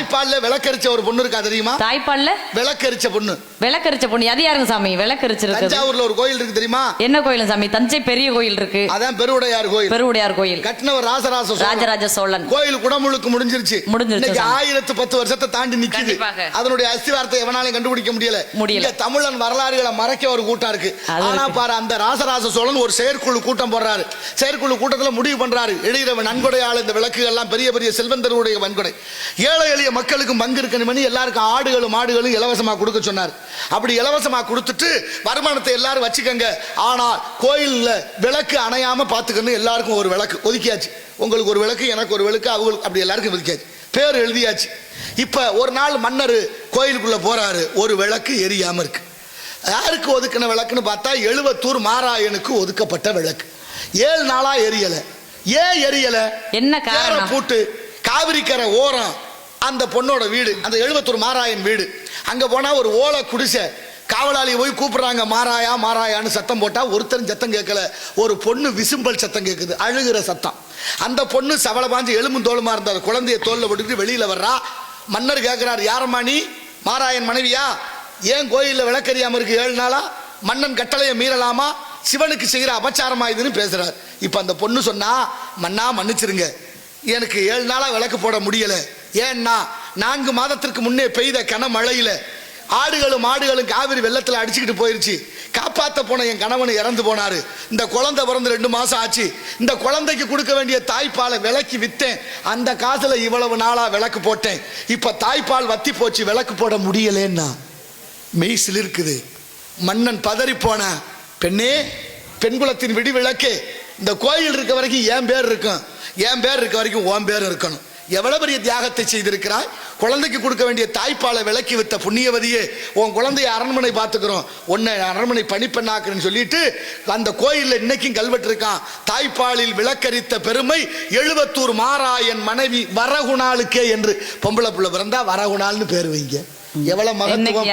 life. தாய்ப்பால்ல விளக்கரிச்ச ஒரு பொண்ணு இருக்கா தெரியுமா? தாய்ப்பால்ல? விளக்கரிச்ச பொண்ணு. விளக்கரிச்ச பொண்ணு. அது யாருங்க சாமி? விளக்கரிச்சிருக்கு தஞ்சாவூர்ல ஒரு கோயில் இருக்கு தெரியுமா? என்ன கோயில் சாமி? தஞ்சை பெரிய கோயில் இருக்கு. அதான் பெருவுடையார் கோயில். பெருவுடையார் கோயில். கட்டினவர் ராசராச. ராஜராஜ சோழன். கோயில் குடமுழுக்கு முடிஞ்சிருச்சு. முடிஞ்சிருச்சு. ஆயிரத்து பத்து வருஷத்தை தாண்டி நிக்குது. அதனுடைய அஸ்திவாரத்தை எவனாலையும் கண்டுபிடிக்க முடியல. முடியல. தமிழன் வரலாறுகளை மறைக்க ஒரு கூட்டம் இருக்கு. ஆனா. பாரு அந்த ராசராச சோழன் ஒரு செயற்குழு கூட்டம் போடுறாரு. செயற்குழு கூட்டத்துல முடிவு பண்றாரு. எழுகிறவன் நன்கொடையால் இந்த விளக்கு எல்லாம் பெரிய பெரிய செல்வந்தருடைய வன்கொடை. ஏழை எளிய மக்களுக்கும் பங்கு இருக்கணும்னு எல்லாருக்கும் ஆடுகளும் மாடுகளும் இலவசமா கொடுக்க சொன்னார். அப்படி இலவசமா கொடுத்துட்டு வருமானத்தை எல்லாரும் வச்சுக்கங்க. ஆனால் கோயில்ல விளக்கு அணையாம பாத்துக்கணும் எல்லாருக்கும் ஒரு விளக்கு ஒதுக்கியாச்சு. உங்களுக்கு ஒரு விளக்கு எனக்கு ஒரு விளக்கு அவங்களுக்கு அப்படி எல்லாருக்கும் ஒதுக்கியாச்சு. பேர் எழுதியாச்சு. இப்ப ஒரு நாள் மன்னர் கோயிலுக்குள்ள போறாரு. ஒரு விளக்கு எரியாம இருக்கு. யாருக்கு ஒதுக்கின விளக்குன்னு பார்த்தா எழுவத்தூர் மாராயனுக்கு ஒதுக்கப்பட்ட விளக்கு. ஏழு நாளா எரியல. ஏன் எரியல? என்ன காரணம்? ஏற பூட்டு காவிரிக்கரை ஓரம். அந்த பொண்ணோட வீடு அந்த எழுபத்தூர் மாராயன் வீடு. அங்கே போனால் ஒரு ஓலை குடிசை. காவலாளி போய் கூப்பிட்றாங்க மாராயா மாராயான்னு சத்தம் போட்டால் ஒருத்தரும் சத்தம் கேட்கல. ஒரு பொண்ணு விசும்பல் சத்தம் கேட்குது அழுகிற சத்தம். அந்த பொண்ணு சவள பாஞ்சு எலும்பும் தோலுமா இருந்தார் குழந்தைய தோலில் போட்டுக்கிட்டு வெளியில் வர்றா. மன்னர் கேட்குறாரு யாரம்மா நீ? மாராயன் மனைவியா? ஏன் கோயிலில் விளக்கறியாமல் இருக்கு ஏழு நாளா? மன்னன் கட்டளையை மீறலாமா? சிவனுக்கு செய்கிற அபச்சாரமா இதுன்னு பேசுகிறார் இப்போ அந்த பொண்ணு சொன்னா மன்னா மன்னிச்சிருங்க. எனக்கு ஏழு நாளாக விளக்கு போட முடியலை. ஏன்னா நான்கு மாதத்திற்கு முன்னே பெய்த கனமழையில் ஆடுகளும் மாடுகளும் காவிரி வெள்ளத்தில் அடிச்சுக்கிட்டு போயிருச்சு. காப்பாற்ற போன என் கணவன் இறந்து போனார். இந்த குழந்தை பிறந்து ரெண்டு மாதம் ஆச்சு. இந்த குழந்தைக்கு கொடுக்க வேண்டிய தாய்ப்பாலை விலைக்கு விற்றேன் அந்த காசில் இவ்வளவு நாளாக விளக்கு போட்டேன். இப்போ தாய்ப்பால் வத்தி போச்சு விளக்கு போட முடியலேன்னா. மெய்சில் இருக்குது. மன்னன் பதறி போன பெண்ணே பெண்குலத்தின் விடி விளக்கே இந்த கோயில் இருக்க வரைக்கும் என் பேர் இருக்கும். என் பேர் இருக்க வரைக்கும் உன் பேர் இருக்கணும். எவ்வளவு பெரிய தியாகத்தை செய்திருக்கிறாய்? குழந்தைக்கு கொடுக்க வேண்டிய தாய்ப்பாலை விலக்கி வித்த புண்ணியவதியே உன் குழந்தைய அரண்மனை பார்த்துக்கிறோம். உன்னை அரண்மனை பணிப்பெண்ணாக்குறேன்னு சொல்லிட்டு அந்த கோயில்ல இன்னைக்கும் கல்வெட்டு இருக்கான் தாய்ப்பாலில் விளக்கரித்த பெருமை எழுவத்தூர் மாராயன் மனைவி வரகுணாளுக்கே என்று பொம்பளை புள்ள பிறந்தா வரகுணால்னு பேர் வைங்க. எவ்வளவு மகத்துவம்.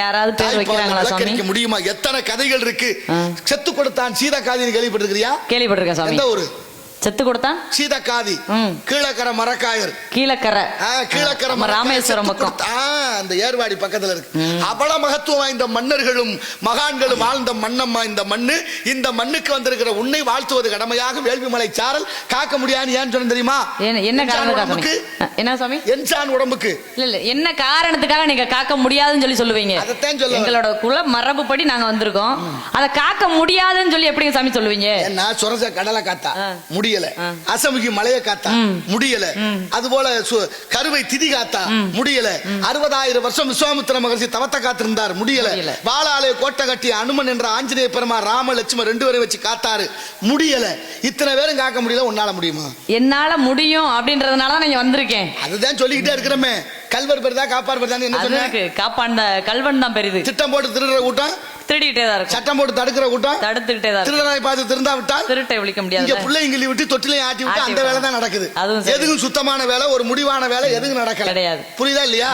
முடியுமா? எத்தனை கதைகள் இருக்கு. செத்து கொடுத்தான் சீதக்காதின்னு கேள்விப்பட்டிருக்கிறியா? கேள்விப்பட்டிருக்கேன் எந்த ஊரு? செத்து கொடுத்தான்? சீதக்காதி. கீழக்கரை மரக்காயர். கீழக்கரை. கீழக்கரை ராமேஸ்வரம் பக்கம். அந்த ஏர்வாடி பக்கத்துல இருக்கு. அவ்வளவு மகத்துவம் வாய்ந்த மன்னர்களும் மகான்களும் வாழ்ந்த மண்ணம்மா இந்த மண்ணு. இந்த மண்ணுக்கு வந்திருக்கிற உன்னை வாழ்த்துவது கடமையாக வேள்விமலை சாரல் காக்க முடியாதுன்னு ஏன் சொன்ன தெரியுமா? என்ன- சொன்னீங்க? என்ன சாமி? என்சான் உடம்புக்கு. இல்ல இல்ல என்ன காரணத்துக்காக நீங்க காக்க முடியாதுன்னு சொல்லி சொல்லுவீங்க? அதைத்தான் சொல்ல. எங்களோட குல மரபுப்படி நாங்க வந்திருக்கோம். அதை காக்க முடியாதுன்னு சொல்லி எப்படிங்க சாமி சொல்லுவீங்க? ஏன்னா சுரச கடலை காத்தா. ஆ. முடியல. அசமுகி மலைய காத்தா முடியல. அது போல கருவை திதி காத்தா முடியல. அறுபதாயிரம் வருஷம் விஸ்வாமித்திர மகர்ஷி தவத்தை காத்திருந்தார் முடியல. முடியல. வாளாலே கோட்டை கட்டி அனுமன் என்ற ஆஞ்சநேய பெருமா ராம லட்சுமண் ரெண்டு பேரும் வச்சு காத்தாரு. முடியல. இத்தனை பேரும் காக்க முடியல உன்னால முடியுமா? என்னால முடியும் அப்படின்றதுனால தான் நீங்க வந்திருக்கேன். அதுதான் சொல்லிக்கிட்டே இருக்கிறோமே. கல்வர் பெருதா காப்பார் பெருதா என்ன அது சொன்ன? எனக்கு காப்பாண்ட கல்வன் தான் பெரிது. திட்டம் போட்டு திருடுற கூட்டம் திருடிக்கிட்டே தான் இருக்கும். சட்டம் போட்டு தடுக்கிற கூட்டம் தடுத்துக்கிட்டே தான் திருடனாய் பார்த்து திருந்தா விட்டால் திருட்டை ஒழிக்க இங்க முடியாது பிள்ளைங்களை விட்டு தொட்டிலையும் ஆட்டி விட்டு அந்த வேலை. தான் நடக்குது. அதுவும். எதுக்கும் சுத்தமான வேலை ஒரு முடிவான வேலை எதுவும் நடக்கல. கிடையாது. புரியுதா இல்லையா?